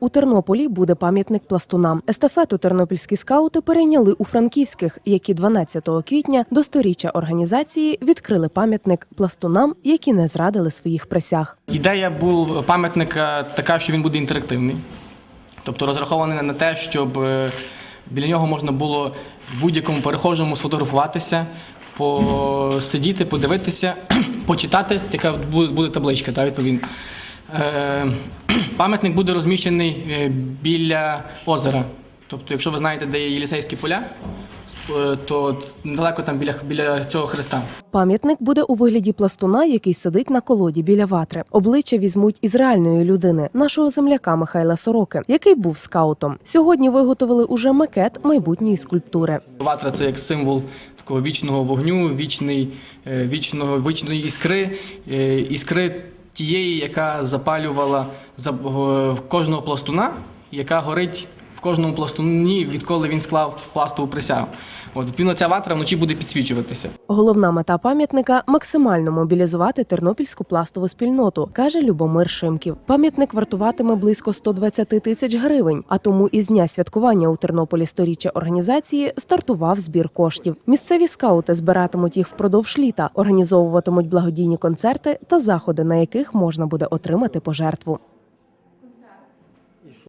У Тернополі буде пам'ятник пластунам. Естафету тернопільські скаути перейняли у франківських, які 12 квітня до сторіччя організації відкрили пам'ятник пластунам, які не зрадили своїх присяг. Ідея був пам'ятника така, що він буде інтерактивний. Тобто розрахований на те, щоб е, біля нього можна було будь-якому перехожому сфотографуватися, посидіти, подивитися, почитати, яка буде табличка, та, відповідно. Е, Пам'ятник буде розміщений е, біля озера. Тобто, якщо ви знаєте, де є Єлісейські поля, е, то недалеко там біля, біля цього хреста. Пам'ятник буде у вигляді пластуна, який сидить на колоді біля ватри. Обличчя візьмуть із реальної людини, нашого земляка Михайла Сороки, який був скаутом. Сьогодні виготовили уже макет майбутньої скульптури. Ватра це як символ такого вічного вогню, вічний, вічного, вічної іскри, іскри тієї, яка запалювала за- кожного пластуна, яка горить в кожному пластуні, відколи він склав пластову присягу. От, відповідно, ця ватра вночі буде підсвічуватися. Головна мета пам'ятника максимально мобілізувати тернопільську пластову спільноту, каже Любомир Шимків. Пам'ятник вартуватиме близько 120 тисяч гривень. А тому із дня святкування у Тернополі сторіччя організації стартував збір коштів. Місцеві скаути збиратимуть їх впродовж літа, організовуватимуть благодійні концерти та заходи, на яких можна буде отримати пожертву.